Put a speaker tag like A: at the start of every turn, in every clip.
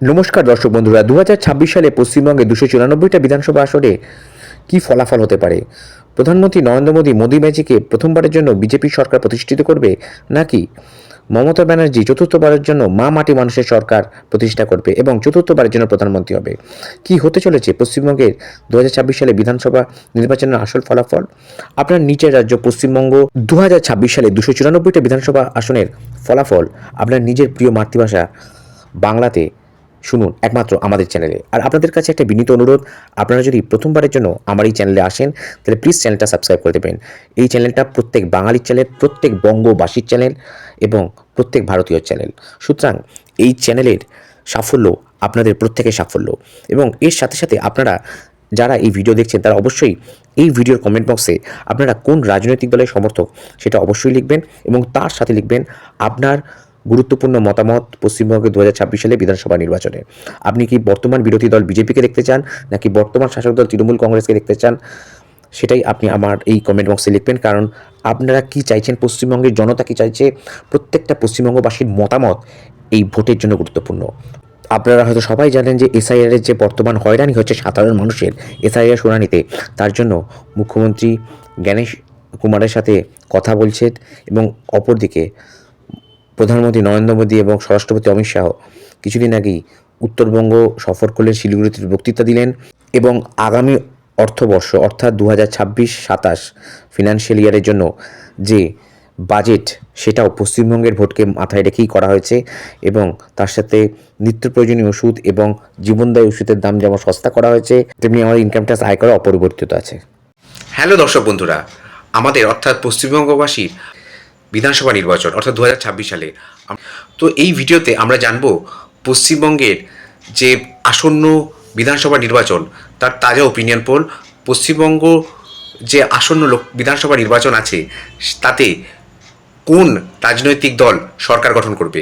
A: নমস্কার দর্শক বন্ধুরা দু হাজার ছাব্বিশ সালে পশ্চিমবঙ্গে দুশো চুরানব্বইটা বিধানসভা আসনে কী ফলাফল হতে পারে? প্রধানমন্ত্রী নরেন্দ্র মোদী মোদী ম্যাজিকে প্রথমবারের জন্য বিজেপি সরকার প্রতিষ্ঠিত করবে নাকি মমতা ব্যানার্জি চতুর্থবারের জন্য মা মাটি মানুষের সরকার প্রতিষ্ঠা করবে এবং চতুর্থবারের জন্য প্রধানমন্ত্রী হবে? কি হতে চলেছে পশ্চিমবঙ্গের দু হাজার ছাব্বিশ সালে বিধানসভা নির্বাচনের আসল ফলাফল? আপনার নিচের রাজ্য পশ্চিমবঙ্গ দু হাজার ছাব্বিশ সালে দুশো চুরানব্বইটা বিধানসভা আসনের ফলাফল আপনার নিজের প্রিয় মাতৃভাষা বাংলাতে শুনুন একমাত্র আমাদের চ্যানেলে। আর আপনাদের কাছে একটা বিনীত অনুরোধ, আপনারা যদি প্রথমবারের জন্য আমার এই চ্যানেলে আসেন, তাহলে প্লিজ চ্যানেলটা সাবস্ক্রাইব করে দেবেন। এই চ্যানেলটা প্রত্যেক বাঙালির চ্যানেল, প্রত্যেক বঙ্গবাসীর চ্যানেল এবং প্রত্যেক ভারতীয় চ্যানেল। সুতরাং এই চ্যানেলের সাফল্য আপনাদের প্রত্যেকের সাফল্য এবং এর সাথে সাথে আপনারা যারা এই ভিডিও দেখছেন, তারা অবশ্যই এই ভিডিওর কমেন্ট বক্সে আপনারা কোন রাজনৈতিক দলের সমর্থক সেটা অবশ্যই লিখবেন এবং তার সাথে লিখবেন, আপনার গুরুত্বপূর্ণ মতামত পশ্চিমবঙ্গে দু হাজার ছাব্বিশ সালে বিধানসভা নির্বাচনে। আপনি কি বর্তমান বিরোধী দল বিজেপিকে দেখতে চান, নাকি বর্তমান শাসক দল তৃণমূল কংগ্রেসকে দেখতে চান? সেটাই আপনি আমার এই কমেন্ট বক্সে লিখবেন, কারণ আপনারা কি চাইছেন পশ্চিমবঙ্গের জনতা কি চাইছে? প্রত্যেকটা পশ্চিমবঙ্গবাসীর মতামত এই ভোটের জন্য গুরুত্বপূর্ণ। আপনারা হয়তো সবাই জানেন যে এসআইআর এর যে বর্তমান হয়রানি হচ্ছে সাধারণ মানুষের এসআইআর শুনানিতে। তার জন্য মুখ্যমন্ত্রী জ্ঞানেশ কুমারের সাথে কথা বলছেন এবং অপরদিকে প্রধানমন্ত্রী নরেন্দ্র মোদী এবং স্বরাষ্ট্রপতি অমিত শাহ কিছুদিন আগেই উত্তরবঙ্গ সফর করলেন, শিলিগুড়িতে বক্তৃতা দিলেন এবং আগামী অর্থবর্ষ, অর্থাৎ দু হাজার ছাব্বিশ সাতাশ ফিনান্সিয়াল ইয়ারের জন্য যে বাজেট সেটাও পশ্চিমবঙ্গের ভোটকে মাথায় রেখেই করা হয়েছে এবং তার সাথে নিত্য প্রয়োজনীয় ওষুধ এবং জীবনদায়ী ওষুধের দাম যেমন সস্তা করা হয়েছে, তেমনি আমাদের ইনকাম ট্যাক্স আয় করা অপরিবর্তিত আছে।
B: হ্যালো দর্শক বন্ধুরা, আমাদের অর্থাৎ পশ্চিমবঙ্গবাসীর বিধানসভা নির্বাচন, অর্থাৎ দু হাজার ছাব্বিশ সালে। তো এই ভিডিওতে আমরা জানব পশ্চিমবঙ্গের যে আসন্ন বিধানসভা নির্বাচন, তার তাজা ওপিনিয়ন পোল পশ্চিমবঙ্গ যে আসন্ন লোক, বিধানসভা নির্বাচন আছে, তাতে কোন রাজনৈতিক দল সরকার গঠন করবে?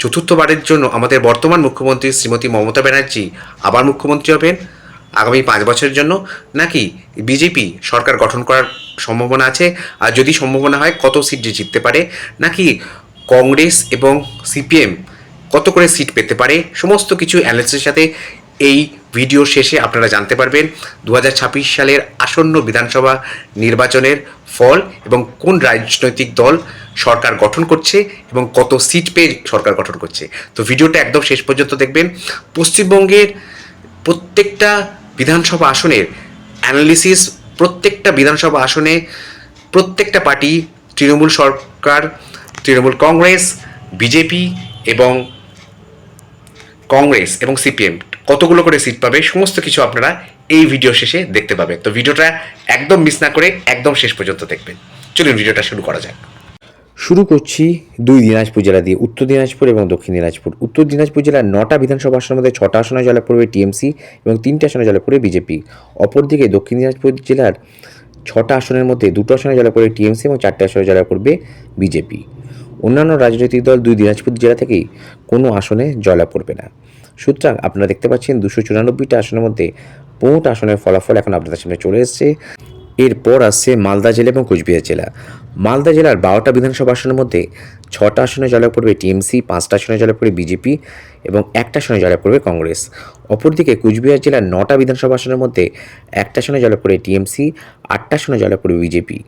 B: চতুর্থবারের জন্য আমাদের বর্তমান মুখ্যমন্ত্রী শ্রীমতী মমতা ব্যানার্জি আবার মুখ্যমন্ত্রী হবেন। আগামী পাঁচ বছরের জন্য নাকি বিজেপি সরকার গঠন করার সম্ভাবনা আছে? আর যদি সম্ভাবনা হয়, কত সিট যে জিততে পারে? নাকি কংগ্রেস এবং সিপিএম কত করে সিট পেতে পারে? সমস্ত কিছু অ্যানালিসিসের সাথে এই ভিডিও শেষে আপনারা জানতে পারবেন দু হাজার ছাব্বিশ সালের আসন্ন বিধানসভা নির্বাচনের ফল এবং কোন রাজনৈতিক দল সরকার গঠন করছে এবং কত সিট পেয়ে সরকার গঠন করছে। তো ভিডিওটা একদম শেষ পর্যন্ত দেখবেন। পশ্চিমবঙ্গের প্রত্যেকটা বিধানসভা আসনের অ্যানালিসিস প্রত্যেকটা বিধানসভা আসনে প্রত্যেকটা পার্টি, তৃণমূল সরকার, তৃণমূল কংগ্রেস, বিজেপি এবং কংগ্রেস এবং সিপিএম কতগুলো করে সিট পাবে সমস্ত কিছু আপনারা এই ভিডিও শেষে দেখতে পাবেন। তো ভিডিওটা একদম মিস না করে একদম শেষ পর্যন্ত দেখবেন। চলুন ভিডিওটা শুরু করা যাক।
A: শুরু করছি দুই দিনাজপুর জেলা দিয়ে, উত্তর দিনাজপুর এবং দক্ষিণ দিনাজপুর। উত্তর দিনাজপুর জেলার নটা বিধানসভা আসনের মধ্যে ছটা আসনে জয়লাভ করবে টিএমসি এবং তিনটে আসনে জলে পড়বে বিজেপি। অপরদিকে দক্ষিণ দিনাজপুর জেলার ছটা আসনের মধ্যে দুটো আসনে জয়লাভ করবে টিএমসি এবং চারটে আসনে জলে পড়বে বিজেপি। অন্যান্য রাজনৈতিক দল দুই দিনাজপুর জেলা থেকেই কোনো আসনে জয়লাভ পড়বে না। সুতরাং আপনারা দেখতে পাচ্ছেন দুশো চুরানব্বইটা আসনের মধ্যে পনেরোটা আসনের ফলাফল এখন আপনাদের সামনে চলে এসেছে। এরপর আসছে মালদা জেলা এবং কোচবিহার জেলা। মালদা জেলার বারোটা বিধানসভা আসনের মধ্যে ছটা আসনে জয়লাভ করবে টিএমসি, পাঁচটা আসনে জয়লাভ করবে বিজেপি এবং একটা আসনে জয়লাভ করবে কংগ্রেস। অপরদিকে কুচবিহার জেলার নটা বিধানসভা আসনের মধ্যে একটা আসনে জয়লাভ করবে টিএমসি, আটটা আসনে জয়লাভ করবে বিজেপি।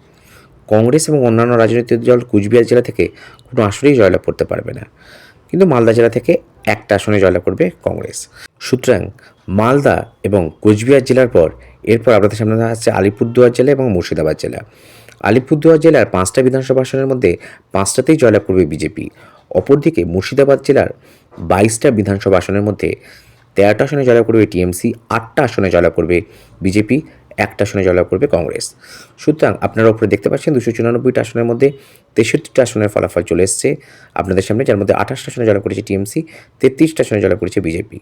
A: কংগ্রেস এবং অন্যান্য রাজনৈতিক দল কুচবিহার জেলা থেকে কোনো আসনেই জয়লাভ করতে পারবে না। কিন্তু মালদা জেলা থেকে একটা আসনে জয়লাভ করবে কংগ্রেস। সুতরাং মালদা এবং কোচবিহার জেলার পর এরপর আপনাদের সামনে আসছে আলিপুরদুয়ার জেলা এবং মুর্শিদাবাদ জেলা। আলিপুরদুয়ার জেলার পাঁচটা বিধানসভা আসনের মধ্যে পাঁচটাতেই জয়লাভ করবে বিজেপি। অপরদিকে মুর্শিদাবাদ জেলার বাইশটা বিধানসভা আসনের মধ্যে তেরোটা আসনে জয়লাভ করবে টিএমসি, আটটা আসনে জয়লাভ করবে বিজেপি, একটা আসনে জয়লাভ করবে কংগ্রেস। সুতরাং আপনারা উপরে দেখতে পাচ্ছেন দুশো চুরানব্বইটা আসনের মধ্যে তেষট্টিটা আসনের ফলাফল চলে এসছে। আপনাদের সামনে যার মধ্যে আঠাশটা আসনে জয়লাভ করেছে টিএমসি, তেত্রিশটা আসনে জয়লাভ করেছে বিজেপি।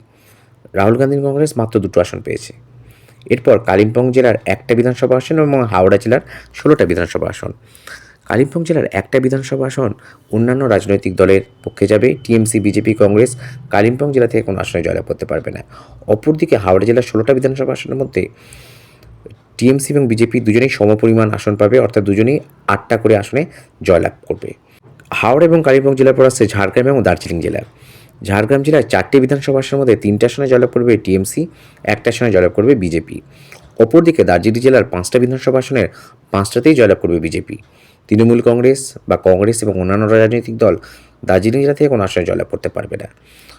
A: রাহুল গান্ধীর কংগ্রেস মাত্র দুটো আসন পেয়েছে। এরপর কালিম্পং জেলার একটা বিধানসভা আসন এবং হাওড়া জেলার ষোলোটা বিধানসভা আসন। কালিম্পং জেলার একটা বিধানসভা আসন অন্যান্য রাজনৈতিক দলের পক্ষে যাবে। টিএমসি, বিজেপি, কংগ্রেস কালিম্পং জেলা থেকে কোনো আসনে জয়লাভ করতে পারবে না। অপরদিকে হাওড়া জেলার ষোলোটা বিধানসভা আসনের মধ্যে টিএমসি এবং বিজেপি দুজনেই সমপরিমাণ আসন পাবে, অর্থাৎ দুজনেই আটটা করে আসনে জয়লাভ করবে। হাওড়া এবং কালিম্পং জেলার পর আসছে ঝাড়গ্রাম এবং দার্জিলিং জেলা। ঝাড়গ্রাম জেলার চারটি বিধানসভা আসনের মধ্যে তিনটা আসনে জয়লাভ করবে টিএমসি একটা আসনে জয়লাভ করবে বিজেপি। অপরদিকে দার্জিলিং জেলার পাঁচটা বিধানসভা আসনের পাঁচটাতেই জয়লাভ করবে বিজেপি। তৃণমূল কংগ্রেস বা কংগ্রেস এবং অন্যান্য রাজনৈতিক দল দার্জিলিং জেলা থেকে কোনো আসনে জয়লাভ করতে পারবে না।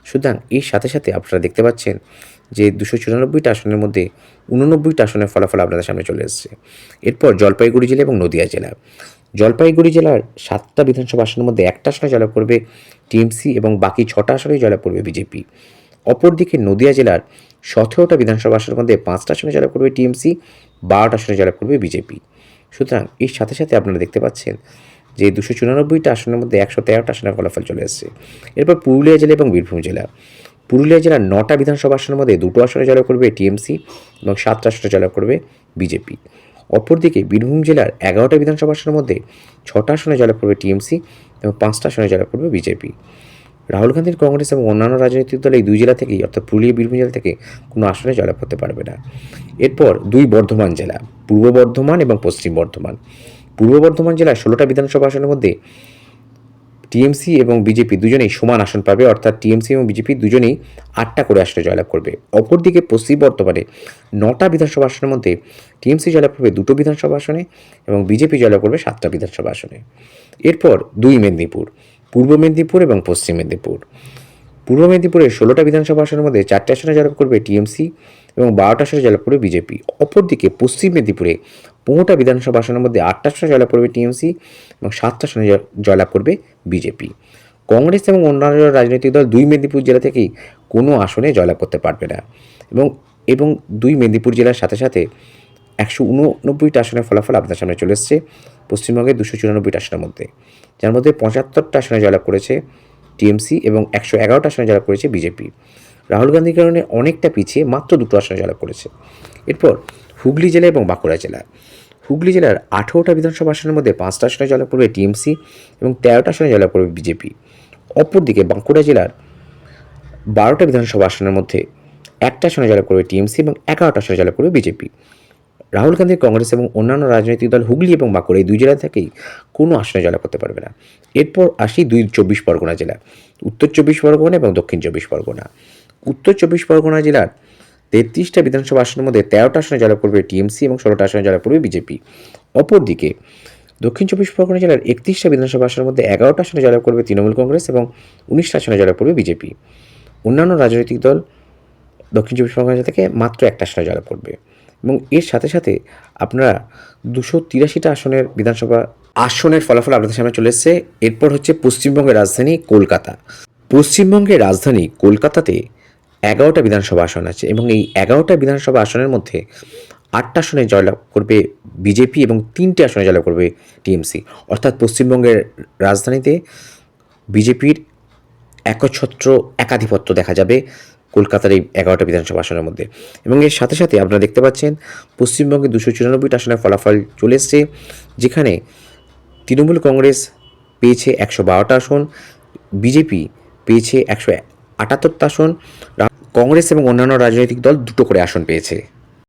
A: সুতরাং এর সাথে সাথে আপনারা দেখতে পাচ্ছেন যে দুশো চুরানব্বইটা আসনের মধ্যে উননব্বইটা আসনের ফলাফল আপনাদের সামনে চলে এসেছে। এরপর জলপাইগুড়ি জেলা এবং নদিয়া জেলা। জলপাইগুড়ি জেলার সাতটা বিধানসভা আসনের মধ্যে একটা আসনে জয়লাভ করবে টিএমসি এবং বাকি ছটা আসনেই জয়লাভ করবে বিজেপি। অপরদিকে নদিয়া জেলার সতেরোটা বিধানসভা আসনের মধ্যে পাঁচটা আসনে জয়লাভ করবে টিএমসি, বারোটা আসনে জয়লাভ করবে বিজেপি। সুতরাং এর সাথে সাথে আপনারা দেখতে পাচ্ছেন যে দুশো চুরানব্বইটা আসনের মধ্যে একশো তেরোটা আসনের ফলাফল চলে এসেছে। এরপর পুরুলিয়া জেলা এবং বীরভূম জেলা। পুরুলিয়া জেলার নটা বিধানসভা আসনের মধ্যে দুটো আসনে জয়লাভ করবে টিএমসি এবং সাতটা আসনে জয়লাভ করবে বিজেপি। অপরদিকে বীরভূম জেলার এগারোটা বিধানসভা আসনের মধ্যে ছটা আসনে জয়লাভ করবে টিএমসি এবং পাঁচটা আসনে জয়লাভ করবে বিজেপি। রাহুল গান্ধীর কংগ্রেস এবং অন্যান্য রাজনৈতিক দল এই দুই জেলা থেকেই, অর্থাৎ পুরুলিয়া বীরভূম জেলা থেকে কোনো আসনে জয়লাভ করতে পারবে না। এরপর দুই বর্ধমান জেলা, পূর্ব বর্ধমান এবং পশ্চিম বর্ধমান। পূর্ব বর্ধমান জেলার ষোলোটা বিধানসভা আসনের মধ্যে টিএমসি এবং বিজেপি দুজনেই সমান আসন পাবে, অর্থাৎ টিএমসি এবং বিজেপি দুজনেই আটটা করে আসনে জয়লাভ করবে। অপরদিকে পশ্চিম বর্ধমানে নটা বিধানসভা আসনের মধ্যে টিএমসি জয়লাভ করবে দুটো বিধানসভা আসনে এবং বিজেপি জয়লাভ করবে সাতটা বিধানসভা আসনে। এরপর দুই মেদিনীপুর, পূর্ব মেদিনীপুর এবং পশ্চিম মেদিনীপুর। পূর্ব মেদিনীপুরের ষোলোটা বিধানসভা আসনের মধ্যে চারটে আসনে জয়লাভ করবে টিএমসি এবং বারোটা আসনে জয়লাভ করবে বিজেপি। অপরদিকে পশ্চিম মেদিনীপুরে পনেরোটা বিধানসভা আসনের মধ্যে আটটা আসনে জয়লাভ করবে টিএমসি এবং সাতটা আসনে জয়- জয়লাভ করবে বিজেপি। কংগ্রেস এবং অন্যান্য রাজনৈতিক দল দুই মেদিনীপুর জেলা থেকেই কোনো আসনে জয়লাভ করতে পারবে না এবং এবং দুই মেদিনীপুর জেলার সাথে সাথে একশো উননব্বইটা আসনের ফলাফল আপনাদের সামনে চলে এসছে। পশ্চিমবঙ্গের দুশো চুরানব্বইটা আসনের মধ্যে। যার মধ্যে পঁচাত্তরটা আসনে জয়লাভ করেছে টিএমসি এবং একশো এগারোটা আসনে জয়লাভ করেছে বিজেপি। রাহুল গান্ধীর কারণে অনেকটা পিছিয়ে মাত্র দুটো আসনে জয়লাভ করেছে। এরপর হুগলি জেলা এবং বাঁকুড়া জেলা। হুগলি জেলার আঠেরোটা বিধানসভা আসনের মধ্যে পাঁচটা আসনে জয়লাভ করবে টিএমসি এবং তেরোটা আসনে জয়লাভ করবে বিজেপি। অপরদিকে বাঁকুড়া জেলার বারোটা বিধানসভা আসনের মধ্যে একটা আসনে জয়লাভ করবে টিএমসি এবং এগারোটা আসনে জয়লাভ করবে বিজেপি। রাহুল গান্ধীর কংগ্রেস এবং অন্যান্য রাজনৈতিক দল হুগলি এবং বাঁকুড়া এই দুই জেলা থেকেই কোনো আসনে জয়লাভ করতে পারবে না। এরপর আসি দুই চব্বিশ পরগনা জেলা, উত্তর চব্বিশ পরগনা এবং দক্ষিণ চব্বিশ পরগনা। উত্তর চব্বিশ পরগনা জেলার তেত্রিশটা বিধানসভা আসনের মধ্যে তেরোটা আসনে জয়লাভ করবে টিএমসি এবং ষোলোটা আসনে জয়লাভ করবে বিজেপি। অপরদিকে, দক্ষিণ চব্বিশ পরগনা জেলার একত্রিশটা বিধানসভা আসনের মধ্যে এগারোটা আসনে জয়লাভ করবে তৃণমূল কংগ্রেস এবং উনিশটা আসনে জয়লাভ করবে বিজেপি। অন্যান্য রাজনৈতিক দল দক্ষিণ চব্বিশ পরগনা জেলা থেকে মাত্র একটা আসনে জয়লাভ করবে এবং এর সাথে সাথে আপনারা দুশো তিরাশিটা আসনের বিধানসভা আসনের ফলাফল আপনাদের সামনে চলে এসেছে। এরপর হচ্ছে পশ্চিমবঙ্গের রাজধানী কলকাতা। পশ্চিমবঙ্গের রাজধানী কলকাতাতে এগারোটা বিধানসভা আসন আছে এবং এই এগারোটা বিধানসভা আসনের মধ্যে আটটা আসনে জয়লাভ করবে বিজেপি এবং তিনটে আসনে জয়লাভ করবে টিএমসি। অর্থাৎ পশ্চিমবঙ্গের রাজধানীতে বিজেপির একচ্ছত্র একাধিপত্য দেখা যাবে কলকাতার এই এগারোটা বিধানসভা আসনের মধ্যে। এবং এর সাথে সাথে আপনারা দেখতে পাচ্ছেন, পশ্চিমবঙ্গে দুশো চুরানব্বইটা আসনের ফলাফল চলে এসছে, যেখানে তৃণমূল কংগ্রেস পেয়েছে একশো বারোটা আসন, বিজেপি পেয়েছে একশো এক আটাত্তরটা আসন কংগ্রেস এবং অন্যান্য রাজনৈতিক দল দুটো করে আসন পেয়েছে।